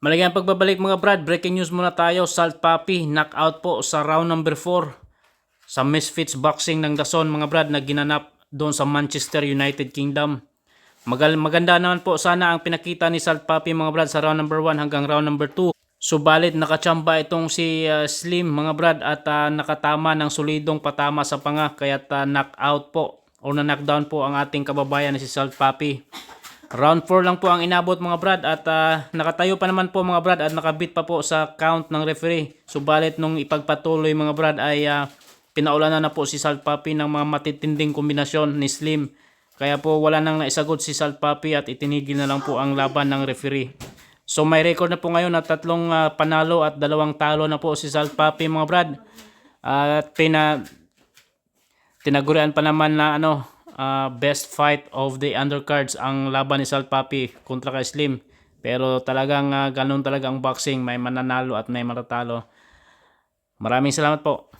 Malagyan pagbabalik mga brad, breaking news muna tayo. Salt Papi, knockout po sa round number 4 sa Misfits Boxing ng Dason mga brad na ginanap doon sa Manchester United Kingdom. Magal maganda naman po sana ang pinakita ni Salt Papi mga brad sa round number 1 hanggang round number 2. Subalit nakachamba itong si uh, Slim mga brad at uh, nakatama ng solidong patama sa panga kaya uh, knockout po o na knockdown po ang ating kababayan na si Salt Papi. Round 4 lang po ang inabot mga brad at ah, nakatayo pa naman po mga brad at nakabit pa po sa count ng referee. Subalit nung ipagpatuloy mga brad ay ah, pinaulanan na po si Salt Papi ng mga matitinding kombinasyon ni Slim. Kaya po wala nang naisagot si Salt Papi at itinigil na lang po ang laban ng referee. So may record na po ngayon na tatlong ah, panalo at dalawang talo na po si Salt Papi mga brad. At pina tinagurian pa naman na ano ah, best fight of the undercards ang laban ni Salt Papi kontra kay Slim. Pero talagang ah, ganun talaga ang boxing, may mananalo at may matatalo. Maraming salamat po.